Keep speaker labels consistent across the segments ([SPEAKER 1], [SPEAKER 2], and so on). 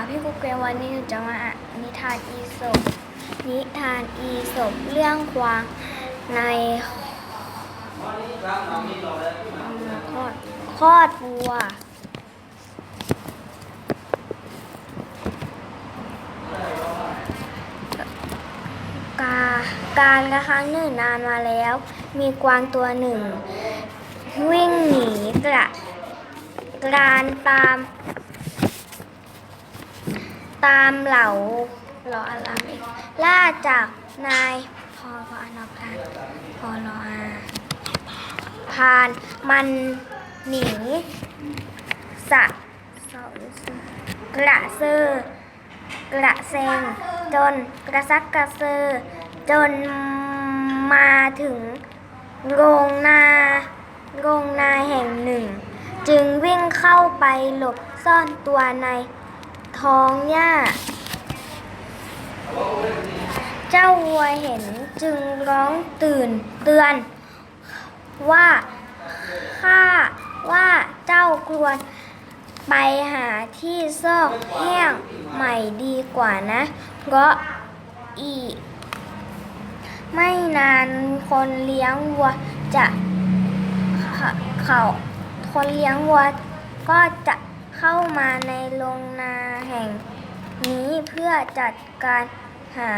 [SPEAKER 1] ค่ะพี่กุ๊กเกรนวันนี้หนูจะมาอ่านนิทานอีสปนิทานอีสปเรื่องควางในคอดคอดวัว กาการละครั้งหนึ่งนานมาแล้ว มีกวางตัวหนึ่ง วิ่งหนีกระกรานตาม ตามเหล่าเหล่ออะไรล่าจากนายพอพออนอพานพอรออาพานมันหนีสะสกระเซอกระเซงจนกระซักกระเซอจนมาถึงโรงนาโรงนาแห่งหนึ่ง จึงวิ่งเข้าไปหลบซ่อนตัวใน ท้องหญ้า เจ้าวัวเห็นจึงร้องตื่นเตือน ว่าข้าว่าเจ้าควรไปหาที่ซอกแห้งใหม่ดีกว่านะ เพราะอีก ไม่นานคนเลี้ยงวัวจะเขาเขาคนเลี้ยงวัวก็จะ เข้ามาในโรงนาแห่งนี้เพื่อจัดการหา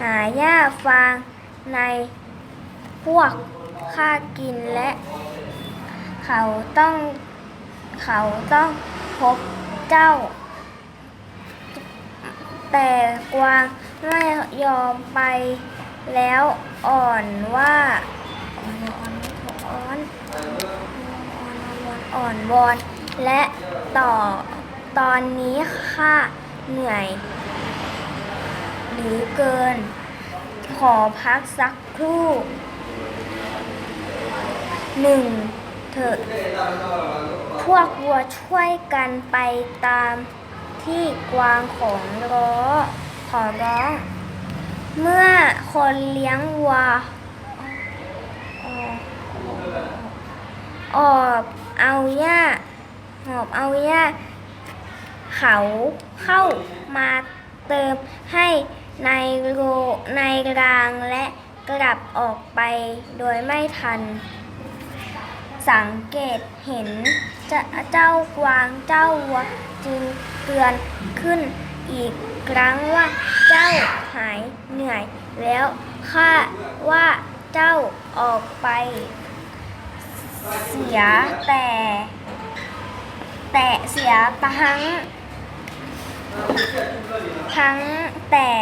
[SPEAKER 1] หาหญ้าฟางในพวกข้ากินและ เขาต้องเขาต้องพบเจ้า แต่กวางไม่ยอมไปแล้วอ่อนว่าอ่อนอ่อนอ่อนวอน และต่อตอนนี้ข้าเหนื่อยหรือเกิน ขอพักสักครู่หนึ่งเถอะพวกวัวช่วยกันไปตามที่กวางของร้อขอร้องเมื่อคนเลี้ยงวัวออกออกเอาหญ้า หอบเอาหญ้าเขาเข้ามาเติมให้ในโรในรางและกลับออกไปโดยไม่ทัน สังเกตเห็นจะเจ้ากวางเจ้าวัวจึงเตือนขึ้นอีกครั้งว่าเจ้าหายเหนื่อยแล้วข้าว่าเจ้าออกไป เสียแต่ แต่เสียทั้ง ทั้งแต่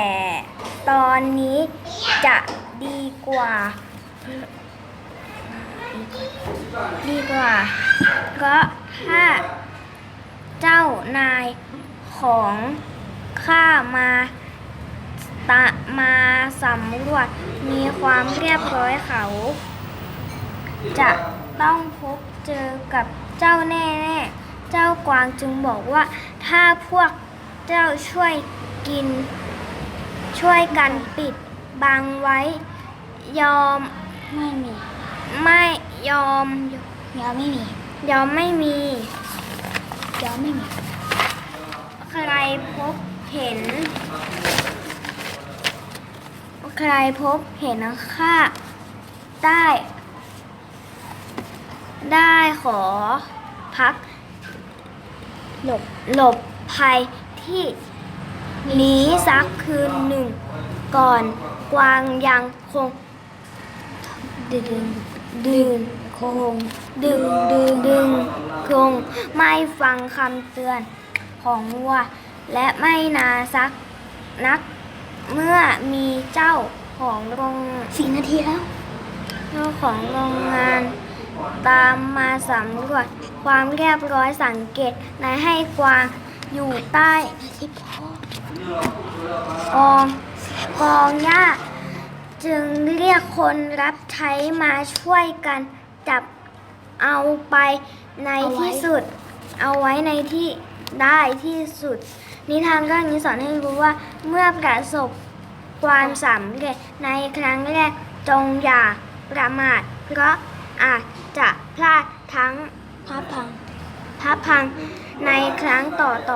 [SPEAKER 1] ตอนนี้จะดีกว่า ดีกว่าเพราะถ้าเจ้านายของข้ามาตะมาสำรวจมีความเรียบร้อยเขา จะต้องพบเจอกับเจ้าแน่ ๆ เจ้ากวางจึงบอกว่า ถ้าพวกเจ้าช่วยกิน ช่วยกันปิดบังไว้ ยอม
[SPEAKER 2] ไม่มี
[SPEAKER 1] ไม่ยอม
[SPEAKER 2] ยอมไม่มี
[SPEAKER 1] ยอมไม่มี
[SPEAKER 2] ยอมไม่มี
[SPEAKER 1] ใครพบเห็น ใครพบเห็นข้าได้ ได้ขอพัก หลบหลบภัยที่นี้สักคืนหนึ่ง ก่อนกวางยังคง
[SPEAKER 2] ดึง
[SPEAKER 1] ดื่น
[SPEAKER 2] คง
[SPEAKER 1] ดึงดึงดึงคงไม่ฟังคำเตือนของวัว และไม่นานสักนัก เมื่อมีเจ้าของโรง
[SPEAKER 2] สี่นาทีแล้ว
[SPEAKER 1] เจ้าของโรงงาน ตามมาสำรวจความเรียบร้อยสังเกตนายให้กวางอยู่ใต้
[SPEAKER 2] ก
[SPEAKER 1] องกองหญ้าจึงเรียกคนรับใช้มาช่วยกันจับเอาไปในที่สุด เอาไว้ในที่ได้ที่สุด นิทานเรื่องนี้สอนให้รู้ว่าเมื่อประสบความสำเร็จในครั้งแรกจงอย่าประมาทเพราะ อาจจะพลาดทั้ง
[SPEAKER 2] พับพัง
[SPEAKER 1] พับพังในครั้งต่อต่อ